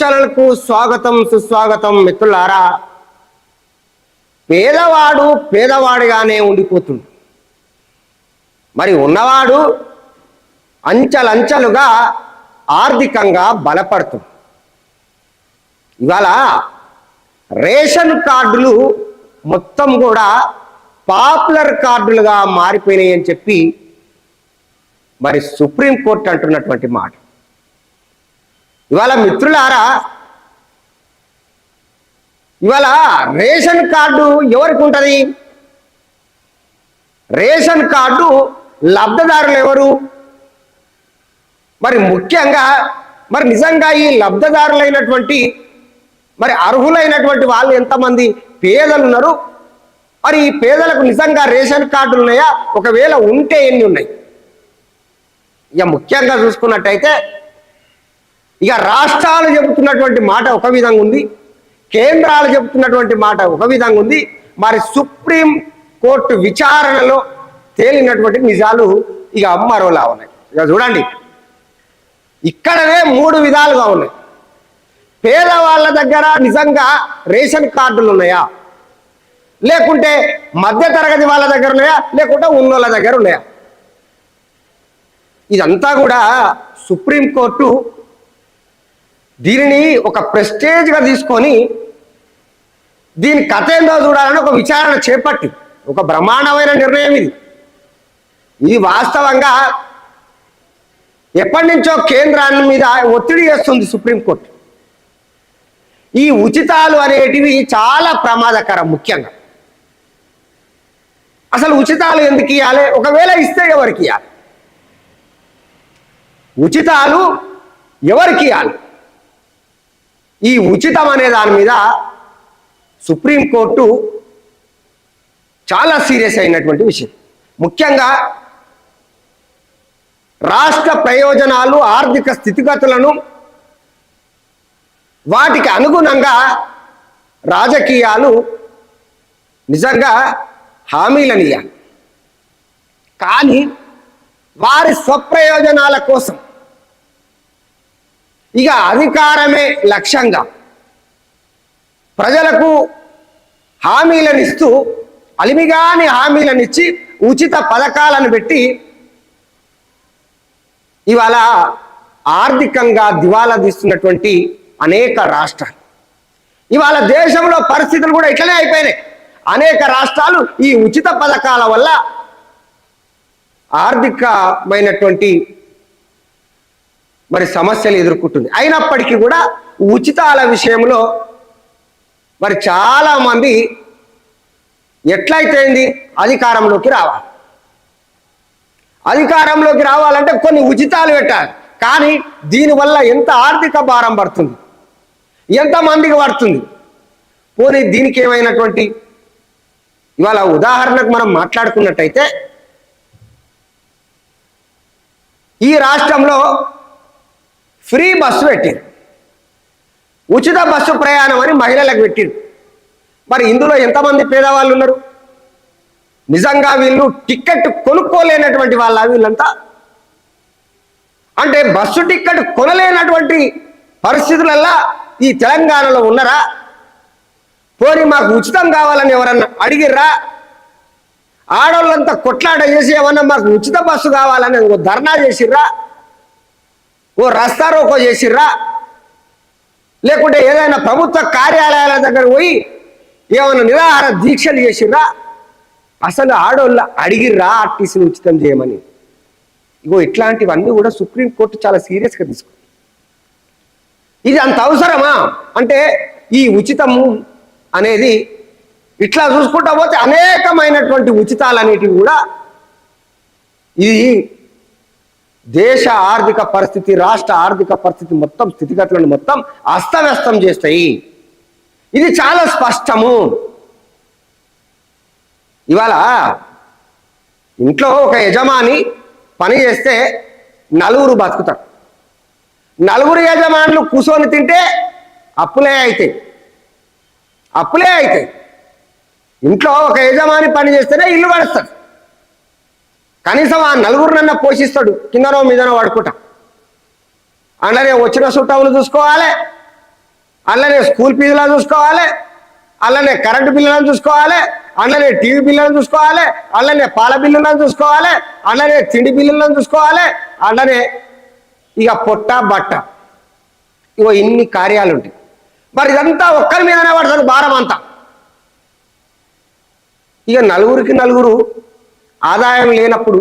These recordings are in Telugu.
ఛానల్కు స్వాగతం సుస్వాగతం మిత్రులారా. పేదవాడు పేదవాడిగానే ఉండిపోతుంది మరి ఉన్నవాడు అంచెలంచెలుగా ఆర్థికంగా బలపడుతుంది ఇవాళ రేషన్ కార్డులు మొత్తం కూడా పాపులర్ కార్డులుగా మారిపోయినాయి అని చెప్పి మరి సుప్రీంకోర్టు అంటున్నటువంటి మాట. ఇవాళ మిత్రులారా ఇవాళ రేషన్ కార్డు ఎవరికి ఉంటుంది? రేషన్ కార్డు లబ్ధదారులు ఎవరు? మరి ముఖ్యంగా మరి నిజంగా ఈ లబ్ధదారులైనటువంటి మరి అర్హులైనటువంటి వాళ్ళు ఎంతమంది? పేదలు ఉన్నారు. మరి ఈ పేదలకు నిజంగా రేషన్ కార్డులు ఉన్నాయా? ఒకవేళ ఉంటే ఎన్ని ఉన్నాయి? ఇక ముఖ్యంగా చూసుకున్నట్టయితే ఇక రాష్ట్రాలు చెబుతున్నటువంటి మాట ఒక విధంగా ఉంది కేంద్రాలు చెబుతున్నటువంటి మాట ఒక విధంగా ఉంది. మరి సుప్రీం కోర్టు విచారణలో తేలినటువంటి నిజాలు ఇక మరోలా ఉన్నాయి. ఇక చూడండి ఇక్కడనే మూడు విధాలుగా ఉన్నాయి. పేదవాళ్ళ దగ్గర నిజంగా రేషన్ కార్డులు ఉన్నాయా? లేకుంటే మధ్య తరగతి వాళ్ళ దగ్గర ఉన్నాయా? లేకుంటే ఉన్నోళ్ళ దగ్గర ఉన్నాయా? ఇదంతా కూడా సుప్రీంకోర్టు దీనిని ఒక ప్రెస్టేజ్గా తీసుకొని దీని కథ ఏందో చూడాలని ఒక విచారణ చేపట్టి ఒక బ్రహ్మాండమైన నిర్ణయం ఇది. ఇది వాస్తవంగా ఎప్పటి నుంచో కేంద్రాన్ని మీద ఒత్తిడి చేస్తుంది సుప్రీంకోర్టు ఈ ఉచితాలు అనేటివి చాలా ప్రమాదకరం ముఖ్యంగా. అసలు ఉచితాలు ఎందుకు ఇవ్వాలి ఒకవేళ ఇస్తే ఎవరికి ఇవ్వాలి ఉచితాలు ఎవరికి ఇవ్వాలి ఈ ఉచితం అనే దాని మీద సుప్రీంకోర్టు చాలా సీరియస్ అయినటువంటి విషయం. ముఖ్యంగా రాష్ట్ర ప్రయోజనాలు ఆర్థిక స్థితిగతులను వాటికి అనుగుణంగా రాజకీయాలు నిజంగా హామీలనియాలి కానీ వారి స్వప్రయోజనాల కోసం ఇక అధికారమే లక్ష్యంగా. ప్రజలకు హామీలను ఇస్తూ అలిమిగాని హామీలనిచ్చి ఉచిత పథకాలను పెట్టి ఇవాళ ఆర్థికంగా దివాలా తీస్తున్నటువంటి అనేక రాష్ట్రాలు. ఇవాళ దేశంలో పరిస్థితులు కూడా ఇట్లనే అయిపోయినాయి. అనేక రాష్ట్రాలు ఈ ఉచిత పథకాల వల్ల ఆర్థికమైనటువంటి మరి సమస్యలు ఎదుర్కొంటుంది. అయినప్పటికీ కూడా ఉచితాల విషయంలో మరి చాలా మంది ఎట్లయితేంది అధికారంలోకి రావాలి. అధికారంలోకి రావాలంటే కొన్ని ఉచితాలు పెట్టాలి. కానీ దీనివల్ల ఎంత ఆర్థిక భారం పడుతుంది? ఎంతమందికి పడుతుంది? పోనీ దీనికి ఏమైనటువంటి ఇవాళ ఉదాహరణకు మనం మాట్లాడుకున్నట్టయితే ఈ రాష్ట్రంలో ఫ్రీ బస్సు పెట్టారు. ఉచిత బస్సు ప్రయాణం అని మహిళలకు పెట్టారు. మరి ఇందులో ఎంతమంది పేదవాళ్ళు ఉన్నారు? నిజంగా వీళ్ళు టిక్కెట్ కొనుక్కోలేనటువంటి వాళ్ళ వీళ్ళంతా? అంటే బస్సు టిక్కెట్ కొనలేనటువంటి పరిస్థితులల్లా ఈ తెలంగాణలో ఉన్నారా? పోనీ మాకు ఉచితం కావాలని ఎవరన్నా అడిగిర్రా? ఆడవాళ్ళంతా కొట్లాట చేసి ఏమన్నా మాకు ఉచిత బస్సు కావాలని ధర్నా చేసిర్రా? ఓ రస్తా రోకో చేసిర్రా? లేకుంటే ఏదైనా ప్రభుత్వ కార్యాలయాల దగ్గర పోయి ఏమైనా నిరాహార దీక్షలు చేసిర్రా? అసలు ఆడోళ్ళ అడిగిర్రా ఆర్టీసీని ఉచితం చేయమని. ఇగో ఇట్లాంటివన్నీ కూడా సుప్రీంకోర్టు చాలా సీరియస్గా తీసుకుంది. ఇది అంత అవసరమా? అంటే ఈ ఉచితము అనేది ఇట్లా చూసుకుంటా పోతే అనేకమైనటువంటి ఉచితాలు అనేటివి కూడా ఇది దేశ ఆర్థిక పరిస్థితి రాష్ట్ర ఆర్థిక పరిస్థితి మొత్తం స్థితిగతులను మొత్తం అస్తవ్యస్తం చేస్తాయి. ఇది చాలా స్పష్టము. ఇవాళ ఇంట్లో ఒక యజమాని పని చేస్తే నలుగురు బతుకుతారు. నలుగురు యజమానులు కూర్చొని తింటే అప్పులే అవుతాయి అప్పులే అవుతాయి ఇంట్లో ఒక యజమాని పని చేస్తేనే ఇల్లు పడుస్తాడు కనీసం ఆ నలుగురినన్నా పోషిస్తాడు. కిందనో మీదనో పడుకుంటా అలానే వచ్చిన చుట్టాములు చూసుకోవాలి. అలానే స్కూల్ ఫీజులను చూసుకోవాలి. అలానే కరెంటు బిల్లులను చూసుకోవాలి. అలానే టీవీ బిల్లులను చూసుకోవాలి. అలానే పాల బిల్లులను చూసుకోవాలి. అలానే తిండి బిల్లులను చూసుకోవాలి. అలానే ఇక పొట్ట బట్ట. ఇగో ఇన్ని కార్యాలు ఉంటాయి మరి ఇదంతా ఒక్కరి మీదనే పడుతుంది భారం అంతా ఇక నలుగురికి నలుగురు ఆదాయం లేనప్పుడు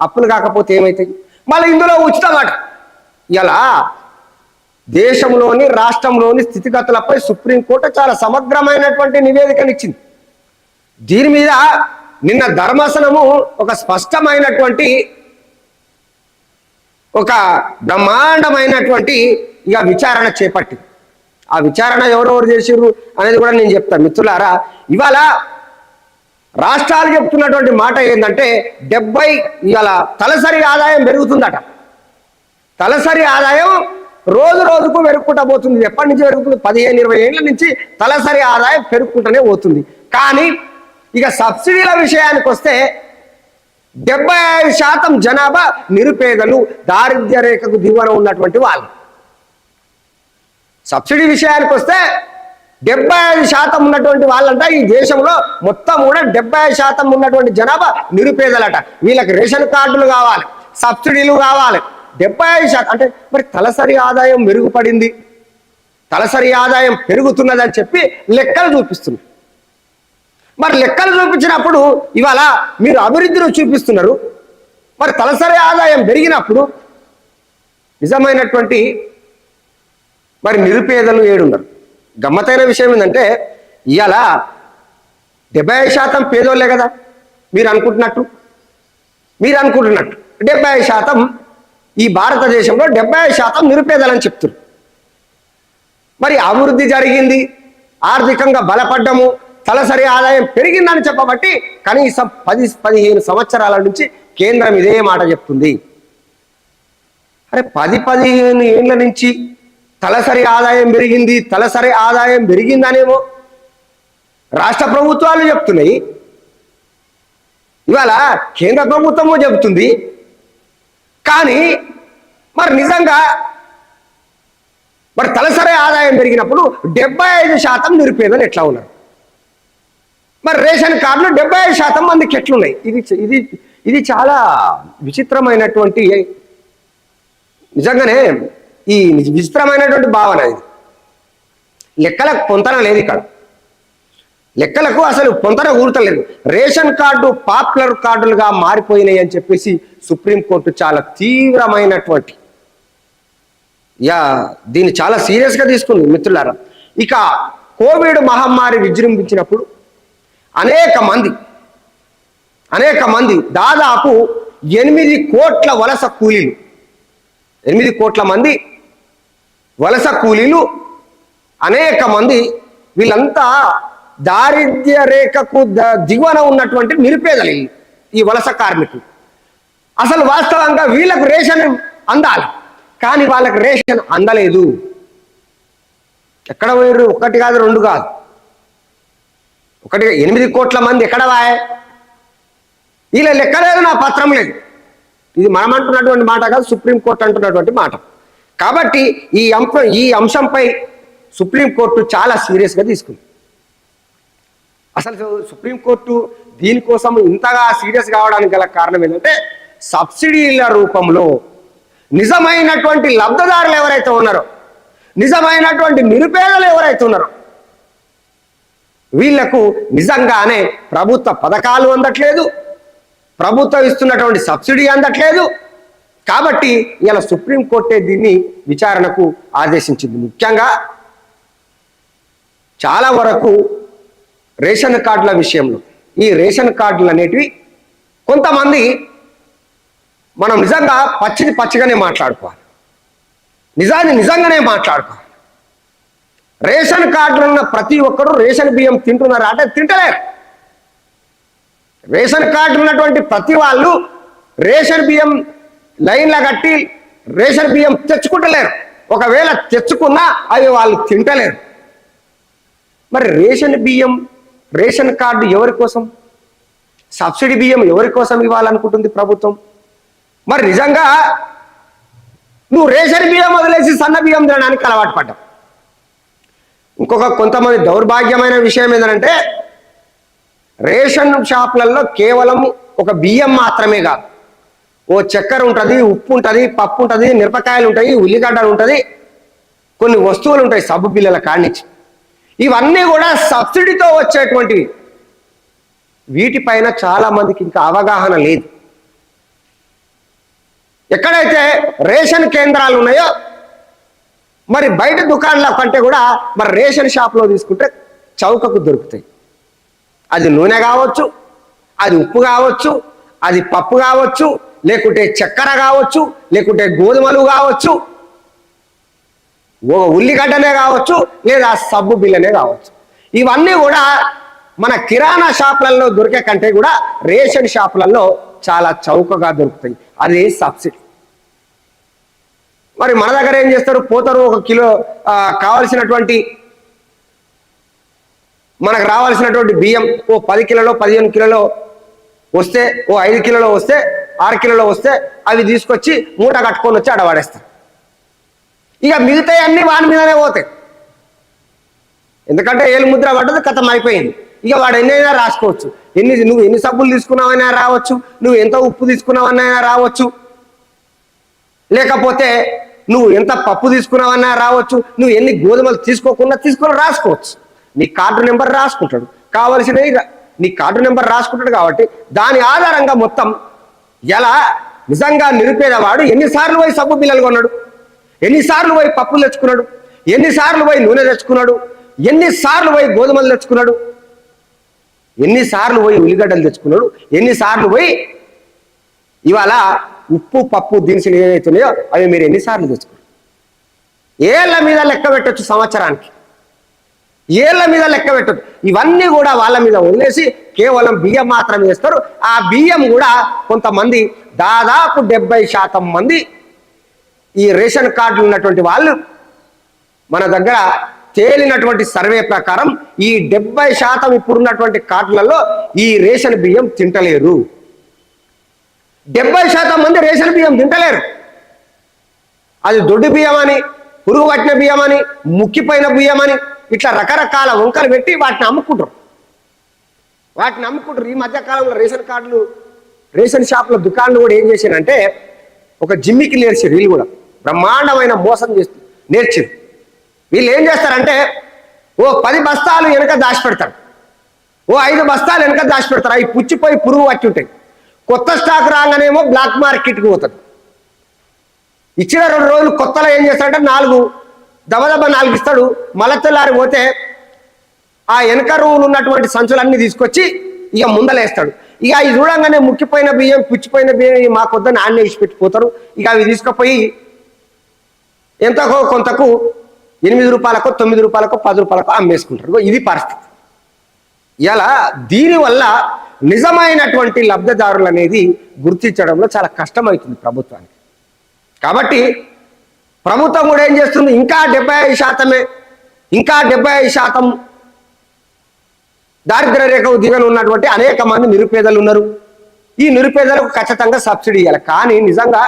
అప్పులు కాకపోతే ఏమవుతాయి మళ్ళీ ఇందులో ఉచితమాట. ఇలా దేశంలోని రాష్ట్రంలోని స్థితిగతులపై సుప్రీంకోర్టు చాలా సమగ్రమైనటువంటి నివేదికనిచ్చింది దీని మీద నిన్న ధర్మాసనము ఒక స్పష్టమైనటువంటి ఒక బ్రహ్మాండమైనటువంటి ఇక విచారణ చేపట్టింది. ఆ విచారణ ఎవరెవరు చేసిర్రు అనేది కూడా నేను చెప్తాను మిత్రులారా ఇవాళ రాష్ట్రాలు చెప్తున్నటువంటి మాట ఏంటంటే డెబ్బై ఇవాళ తలసరి ఆదాయం పెరుగుతుందట. తలసరి ఆదాయం రోజు రోజుకు పెరుగుకుంటా పోతుంది. ఎప్పటి నుంచి పెరుగుతుంది? పదిహేను ఇరవై ఏళ్ళ నుంచి తలసరి ఆదాయం పెరుగుకుంటూనే పోతుంది. కానీ ఇక సబ్సిడీల విషయానికి వస్తే డెబ్బై ఐదు శాతం జనాభా నిరుపేదలు దారిద్ర్య రేఖకు దిగువన ఉన్నటువంటి వాళ్ళు. సబ్సిడీ విషయానికి వస్తే డెబ్బై ఐదు శాతం ఉన్నటువంటి వాళ్ళంట ఈ దేశంలో మొత్తం కూడా డెబ్బై ఐదు శాతం ఉన్నటువంటి జనాభా నిరుపేదలట. వీళ్ళకి రేషన్ కార్డులు కావాలి సబ్సిడీలు కావాలి. డెబ్బై ఐదు శాతం అంటే మరి తలసరి ఆదాయం మెరుగుపడింది. తలసరి ఆదాయం పెరుగుతున్నదని చెప్పి లెక్కలు చూపిస్తుంది. మరి లెక్కలు చూపించినప్పుడు ఇవాళ మీరు అభివృద్ధిని చూపిస్తున్నారు. మరి తలసరి ఆదాయం పెరిగినప్పుడు నిజమైనటువంటి మరి నిరుపేదలు ఏడున్నారు. గమ్మతైన విషయం ఏంటంటే ఇవాళ డెబ్బై శాతం పేదోళ్ళే కదా మీరు అనుకుంటున్నట్టు. మీరు అనుకుంటున్నట్టు. డెబ్బై శాతం ఈ భారతదేశంలో డెబ్బై శాతం నిరుపేదలని చెప్తున్నారు మరి అభివృద్ధి జరిగింది ఆర్థికంగా బలపడ్డము తలసరి ఆదాయం పెరిగిందని చెప్పబట్టి కనీసం పది పదిహేను సంవత్సరాల నుంచి కేంద్రం ఇదే మాట చెప్తుంది. అరే పది పదిహేను ఏళ్ళ నుంచి తలసరి ఆదాయం పెరిగింది తలసరి ఆదాయం పెరిగిందనేమో రాష్ట్ర ప్రభుత్వాలు చెప్తున్నాయి. ఇవాళ కేంద్ర ప్రభుత్వము చెబుతుంది. కానీ మరి నిజంగా మరి తలసరి ఆదాయం పెరిగినప్పుడు డెబ్బై ఐదు శాతం నిరుపేదలు ఎట్లా ఉన్నారు? మరి రేషన్ కార్డులు డెబ్బై ఐదు శాతం మందికి ఎట్లున్నాయి? ఇది ఇది ఇది చాలా విచిత్రమైనటువంటి నిజంగానే ఈ విచిత్రమైనటువంటి భావన ఇది. లెక్కలకు పొంతన లేదు ఇక్కడ. లెక్కలకు అసలు పొంతన కూడతలేదు రేషన్ కార్డు పాపులర్ కార్డులుగా మారిపోయినాయి అని చెప్పేసి సుప్రీంకోర్టు చాలా తీవ్రమైనటువంటి యా దీన్ని చాలా సీరియస్గా తీసుకుంది మిత్రులారా. ఇక కోవిడ్ మహమ్మారి విజృంభించినప్పుడు అనేక మంది అనేక మంది దాదాపు ఎనిమిది కోట్ల వలస కూలీలు ఎనిమిది కోట్ల మంది వలస కూలీలు అనేక మంది వీళ్ళంతా దారిద్ర్య రేఖకు ద- దిగువన ఉన్నటువంటి నిరుపేదలు ఈ వలస కార్మికులు. అసలు వాస్తవంగా వీళ్ళకు రేషన్ అందాలి కానీ వాళ్ళకి రేషన్ అందలేదు. ఎక్కడ పోయారు ఒకటి కాదు రెండు కాదు. ఒకటి ఎనిమిది కోట్ల మంది ఎక్కడ వాయే? వీళ్ళ లెక్కలేదు నా పత్రం లేదు. ఇది మనం అంటున్నటువంటి మాట కాదు సుప్రీంకోర్టు అంటున్నటువంటి మాట. కాబట్టి ఈ అంశం ఈ అంశంపై సుప్రీంకోర్టు చాలా సీరియస్గా తీసుకుంది. అసలు సుప్రీంకోర్టు దీనికోసం ఇంతగా సీరియస్ కావడానికి గల కారణం ఏంటంటే సబ్సిడీల రూపంలో నిజమైనటువంటి లబ్ధదారులు ఎవరైతే ఉన్నారో నిజమైనటువంటి నిరుపేదలు ఎవరైతే ఉన్నారో వీళ్ళకు నిజంగానే ప్రభుత్వ పథకాలు అందట్లేదు ప్రభుత్వం ఇస్తున్నటువంటి సబ్సిడీ అందట్లేదు కాబట్టి ఇలా సుప్రీంకోర్టే దీన్ని విచారణకు ఆదేశించింది. ముఖ్యంగా చాలా వరకు రేషన్ కార్డుల విషయంలో ఈ రేషన్ కార్డులు అనేటివి కొంతమంది మనం నిజంగా పచ్చిని పచ్చిగానే మాట్లాడుకోవాలి. నిజాన్ని నిజంగానే మాట్లాడుకోవాలి. రేషన్ కార్డులు ఉన్న ప్రతి ఒక్కరూ రేషన్ బియ్యం తింటున్నారా అంటే తింటలేరు. రేషన్ కార్డు ఉన్నటువంటి ప్రతి వాళ్ళు రేషన్ బియ్యం లైన్ల కట్టి రేషన్ బియ్యం తెచ్చుకుంటలేరు. ఒకవేళ తెచ్చుకున్నా అవి వాళ్ళు తింటలేరు. మరి రేషన్ బియ్యం రేషన్ కార్డు ఎవరి కోసం? సబ్సిడీ బియ్యం ఎవరి కోసం ఇవ్వాలనుకుంటుంది ప్రభుత్వం? మరి నిజంగా నువ్వు రేషన్ బియ్యం వదిలేసి సన్న బియ్యం తినడానికి అలవాటు పడ్డావు. ఇంకొక కొంతమంది దౌర్భాగ్యమైన విషయం ఏంటంటే రేషన్ షాపులలో కేవలం ఒక బియ్యం మాత్రమే కాదు. ఓ చక్కెర ఉంటుంది ఉప్పు ఉంటుంది పప్పు ఉంటుంది మిరపకాయలు ఉంటాయి ఉల్లిగడ్డలు ఉంటుంది. కొన్ని వస్తువులు ఉంటాయి సబ్బు పిల్లల కానించి ఇవన్నీ కూడా సబ్సిడీతో వచ్చేటువంటివి. వీటిపైన చాలా మందికి ఇంకా అవగాహన లేదు. ఎక్కడైతే రేషన్ కేంద్రాలు ఉన్నాయో మరి బయట దుకాణాల కంటే కూడా మరి రేషన్ షాప్లో తీసుకుంటే చౌకకు దొరుకుతాయి. అది నూనె కావచ్చు అది ఉప్పు కావచ్చు అది పప్పు కావచ్చు లేకుంటే చక్కెర కావచ్చు లేకుంటే గోధుమలు కావచ్చు ఓ ఉల్లిగడ్డనే కావచ్చు లేదా సబ్బు బిల్లనే కావచ్చు. ఇవన్నీ కూడా మన కిరాణా షాపులలో దొరికే కంటే కూడా రేషన్ షాపులలో చాలా చౌకగా దొరుకుతాయి. అది సబ్సిడీ. మరి మన దగ్గర ఏం చేస్తారు? పోతారు ఒక కిలో కావలసినటువంటి మనకు రావాల్సినటువంటి బియ్యం ఓ పది కిలోలో పదిహేను కిలోలో వస్తే ఓ ఐదు కిలోలో వస్తే ఆరు వస్తే అవి తీసుకొచ్చి మూట కట్టుకొని వచ్చి అడవాడేస్తారు ఇక మిగతా అన్ని వాడి మీదనే పోతాయి. ఎందుకంటే ఏలు ముద్ర పడ్డది కథం అయిపోయింది. ఇక వాడు ఎన్నైనా రాసుకోవచ్చు. ఎన్ని నువ్వు ఎన్ని సబ్బులు తీసుకున్నావైనా రావచ్చు నువ్వు ఎంత ఉప్పు తీసుకున్నావైనా రావచ్చు. లేకపోతే నువ్వు ఎంత పప్పు తీసుకున్నావన్నా రావచ్చు నువ్వు ఎన్ని గోధుమలు తీసుకోకుండా తీసుకొని రాసుకోవచ్చు. నీ కార్డు నెంబర్ రాసుకుంటాడు. కావలసినవి నీ కార్డు నెంబర్ రాసుకుంటాడు కాబట్టి దాని ఆధారంగా మొత్తం ఎలా? నిజంగా నిరుపేదవాడు ఎన్నిసార్లు పోయి సబ్బు బిల్లలు కొన్నాడు? ఎన్నిసార్లు పోయి పప్పులు తెచ్చుకున్నాడు? ఎన్నిసార్లు పోయి నూనె తెచ్చుకున్నాడు? ఎన్నిసార్లు పోయి గోధుమలు తెచ్చుకున్నాడు? ఎన్నిసార్లు పోయి ఉల్లిగడ్డలు తెచ్చుకున్నాడు? ఎన్నిసార్లు పోయి ఇవాళ ఉప్పు పప్పు దినుసులు ఏవైతున్నాయో అవి మీరు ఎన్నిసార్లు తెచ్చుకున్నారు? ఏళ్ళ మీద లెక్క పెట్టచ్చు సంవత్సరానికి. ఏళ్ళ మీద లెక్క పెట్టదు ఇవన్నీ కూడా వాళ్ళ మీద వదిలేసి కేవలం బియ్యం మాత్రం వేస్తారు. ఆ బియ్యం కూడా కొంతమంది దాదాపు డెబ్బై శాతం మంది ఈ రేషన్ కార్డులు ఉన్నటువంటి వాళ్ళు మన దగ్గర తేలినటువంటి సర్వే ప్రకారం ఈ డెబ్బై శాతం ఇప్పుడున్నటువంటి కార్డులలో ఈ రేషన్ బియ్యం తింటలేరు. డెబ్బై శాతం మంది రేషన్ బియ్యం తింటలేరు. అది దొడ్డు బియ్యం అని పురుగు పట్టిన బియ్యం అని ముక్కిపోయిన బియ్యం అని ఇట్లా రకరకాల వంకలు పెట్టి వాటిని అమ్ముకుంటారు. వాటిని అమ్ముకుంటారు. ఈ మధ్య కాలంలో రేషన్ కార్డులు రేషన్ షాపుల దుకాణాలు కూడా ఏం చేశారంటే ఒక జిమ్మికి నేర్చారు వీళ్ళు కూడా. బ్రహ్మాండమైన మోసం చేస్తూ నేర్చారు. వీళ్ళు ఏం చేస్తారంటే ఓ పది బస్తాలు వెనక దాచిపెడతారు ఓ ఐదు బస్తాలు వెనక దాచిపెడతారు అవి పుచ్చిపోయి పురుగు పట్టి ఉంటాయి. కొత్త స్టాక్ రాగానేమో బ్లాక్ మార్కెట్కి పోతాడు ఇచ్చిన రెండు రోజులు కొత్తలో ఏం చేస్తారంటే నాలుగు దబదబ నాలుగు ఇస్తాడు మళ్ళా పోతే ఆ వెనక రూములు ఉన్నటువంటి సంచులన్నీ తీసుకొచ్చి ఇక ముందలేస్తాడు. ఇక అవి చూడంగానే ముక్కిపోయిన బియ్యం పుచ్చిపోయిన బియ్యం ఇవి మాకు వద్దని ఆన్నే పెట్టిపోతారు. ఇక అవి తీసుకుపోయి ఎంతకో కొంతకు ఎనిమిది రూపాయలకు తొమ్మిది రూపాయలకు పది రూపాయలకు అమ్మేసుకుంటారు. ఇది పరిస్థితి. ఇలా దీనివల్ల నిజమైనటువంటి లబ్ధిదారులు అనేది గుర్తించడంలో చాలా కష్టమవుతుంది ప్రభుత్వానికి. కాబట్టి ప్రభుత్వం కూడా ఏం చేస్తుంది? ఇంకా డెబ్బై ఐదు శాతమే ఇంకా డెబ్బై ఐదు శాతం దారిద్ర రేఖకు దిగను ఉన్నటువంటి అనేక మంది నిరుపేదలు ఉన్నారు. ఈ నిరుపేదలకు ఖచ్చితంగా సబ్సిడీ ఇవ్వాలి కానీ నిజంగా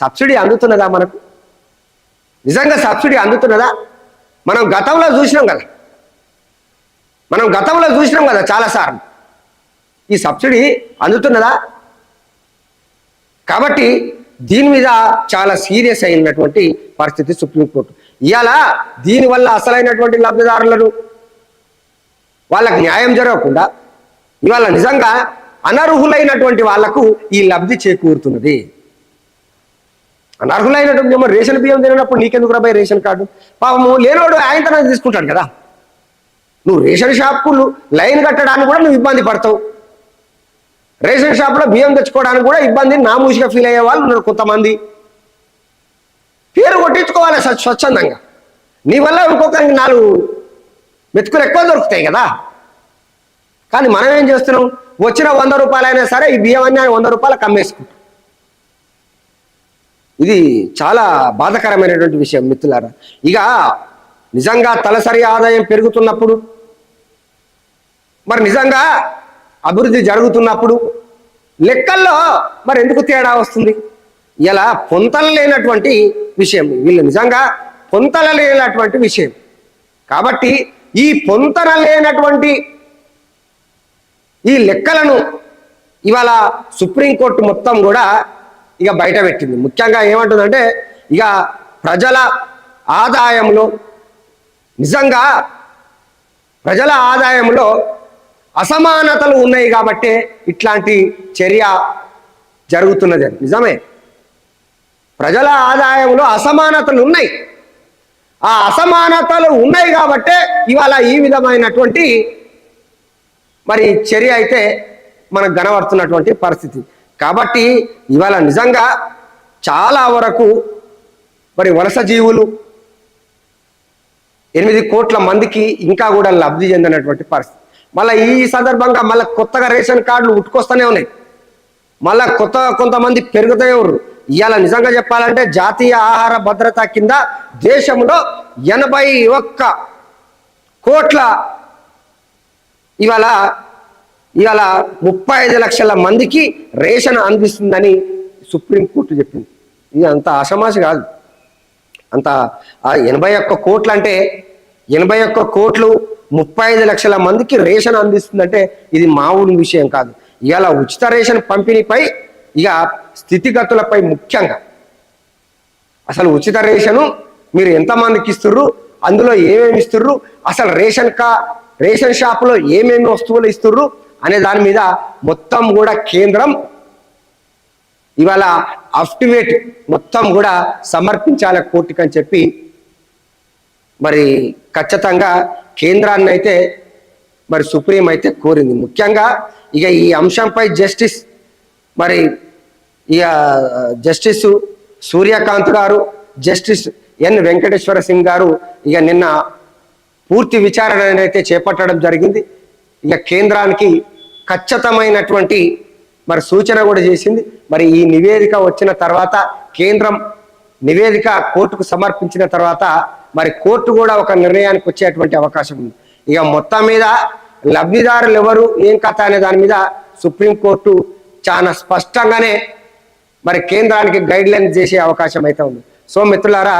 సబ్సిడీ అందుతున్నదా మనకు? నిజంగా సబ్సిడీ అందుతున్నదా? మనం గతంలో చూసినాం కదా. మనం గతంలో చూసినాం కదా చాలాసార్లు ఈ సబ్సిడీ అందుతున్నదా? కాబట్టి దీని మీద చాలా సీరియస్ అయినటువంటి పరిస్థితి సుప్రీంకోర్టు. ఇవాళ దీనివల్ల అసలైనటువంటి లబ్ధిదారులను వాళ్ళకు న్యాయం జరగకుండా ఇవాళ నిజంగా అనర్హులైనటువంటి వాళ్ళకు ఈ లబ్ధి చేకూరుతున్నది. అనర్హులైనటువంటి ఏమో రేషన్ బియ్యం తినప్పుడు నీకెందుకు రాబాయి రేషన్ కార్డు? పాపము లేనోడు ఆయన తన తీసుకుంటాడు కదా. నువ్వు రేషన్ షాప్కు లైన్ కట్టడానికి కూడా నువ్వు ఇబ్బంది పడతావు. రేషన్ షాప్లో బియ్యం తెచ్చుకోవడానికి కూడా ఇబ్బంది నామూసిగా ఫీల్ అయ్యే వాళ్ళు ఉన్నారు కొంతమంది. పేరు కొట్టించుకోవాలి స్వచ్ఛందంగా. నీ వల్ల ఇంకొకరికి నాలుగు మెతుకులు ఎక్కువ దొరుకుతాయి కదా. కానీ మనం ఏం చేస్తున్నాం? వచ్చిన వంద రూపాయలైనా సరే ఈ బియ్యం అన్ని వంద రూపాయలు కమ్మేసుకుంటాం ఇది చాలా బాధకరమైనటువంటి విషయం మిత్రులారా. ఇక నిజంగా తలసరి ఆదాయం పెరుగుతున్నప్పుడు మరి నిజంగా అభివృద్ధి జరుగుతున్నప్పుడు లెక్కల్లో మరి ఎందుకు తేడా వస్తుంది? ఇలా పొంతల లేనటువంటి విషయం. వీళ్ళు నిజంగా పొంతల లేనటువంటి విషయం. కాబట్టి ఈ పొంతన లేనటువంటి ఈ లెక్కలను ఇవాళ సుప్రీంకోర్టు మొత్తం కూడా ఇక బయట పెట్టింది. ముఖ్యంగా ఏమంటుందంటే ఇక ప్రజల ఆదాయంలో నిజంగా ప్రజల ఆదాయంలో అసమానతలు ఉన్నాయి కాబట్టే ఇట్లాంటి చర్య జరుగుతున్నది. నిజమే. ప్రజల ఆదాయంలో అసమానతలు ఉన్నాయి. ఆ అసమానతలు ఉన్నాయి కాబట్టే ఇవాళ ఈ విధమైనటువంటి మరి చర్య అయితే మనకు గనపడుతున్నటువంటి పరిస్థితి. కాబట్టి ఇవాళ నిజంగా చాలా వరకు మరి వలస జీవులు ఎనిమిది కోట్ల మందికి ఇంకా కూడా లబ్ధి చెందినటువంటి పరిస్థితి. మళ్ళీ ఈ సందర్భంగా మళ్ళీ కొత్తగా రేషన్ కార్డులు ఉట్టుకొస్తూనే ఉన్నాయి. మళ్ళా కొత్త కొంతమంది పెరుగుతూనే ఉన్నారు. ఇవాళ నిజంగా చెప్పాలంటే జాతీయ ఆహార భద్రత కింద దేశంలో ఎనభై ఒక్క కోట్ల ఇవాళ ఇవాళ ముప్పై ఐదు లక్షల మందికి రేషన్ అందిస్తుందని సుప్రీంకోర్టు చెప్పింది. ఇది అంత ఆషమాషి కాదు. అంత ఎనభై ఒక్క కోట్లు అంటే ఎనభై ఒక్క కోట్లు ముప్పై ఐదు లక్షల మందికి రేషన్ అందిస్తుందంటే ఇది మామూలు విషయం కాదు. ఇవాళ ఉచిత రేషన్ పంపిణీపై ఇక స్థితిగతులపై ముఖ్యంగా. అసలు ఉచిత రేషను మీరు ఎంతమందికి ఇస్తుర్రు? అందులో ఏమేమి ఇస్తుర్రు? అసలు రేషన్ కా రేషన్ షాపులో ఏమేమి వస్తువులు ఇస్తుర్రు? అనే దాని మీద మొత్తం కూడా కేంద్రం ఇవాళ అఫ్టివేట్ మొత్తం కూడా సమర్పించాలి కోర్టుకు అని చెప్పి మరి ఖచ్చితంగా కేంద్రాన్ని అయితే మరి సుప్రీం అయితే కోరింది. ముఖ్యంగా ఇక ఈ అంశంపై జస్టిస్ మరి ఇక జస్టిస్ సూర్యకాంత్ గారు జస్టిస్ ఎన్ వెంకటేశ్వర సింగ్ గారు ఇక నిన్న పూర్తి విచారణ అయితే చేపట్టడం జరిగింది. ఇక కేంద్రానికి ఖచ్చితమైనటువంటి మరి సూచన కూడా చేసింది. మరి ఈ నివేదిక వచ్చిన తర్వాత కేంద్రం నివేదిక కోర్టుకు సమర్పించిన తర్వాత మరి కోర్టు కూడా ఒక నిర్ణయానికి వచ్చేటువంటి అవకాశం ఉంది. ఇక మొత్తం మీద లబ్ధిదారులు ఎవరు ఏం కథ అనే దాని మీద సుప్రీంకోర్టు చాలా స్పష్టంగానే మరి కేంద్రానికి గైడ్ లైన్ చేసే అవకాశం అయితే ఉంది. సో మిత్రులారా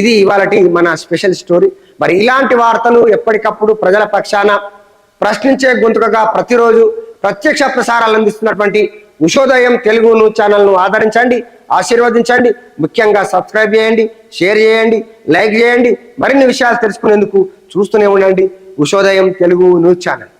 ఇది ఇవాళటి మన స్పెషల్ స్టోరీ మరి ఇలాంటి వార్తలు ఎప్పటికప్పుడు ప్రజల పక్షాన ప్రశ్నించే గొంతుకగా ప్రతిరోజు ప్రత్యక్ష ప్రసారాలు అందిస్తున్నటువంటి ఉషోదయం తెలుగు న్యూస్ ఛానల్ను ఆదరించండి ఆశీర్వదించండి ముఖ్యంగా సబ్స్క్రైబ్ చేయండి షేర్ చేయండి లైక్ చేయండి మరిన్ని విషయాలు తెలుసుకునేందుకు చూస్తూనే ఉండండి ఉషోదయం తెలుగు న్యూస్ ఛానల్.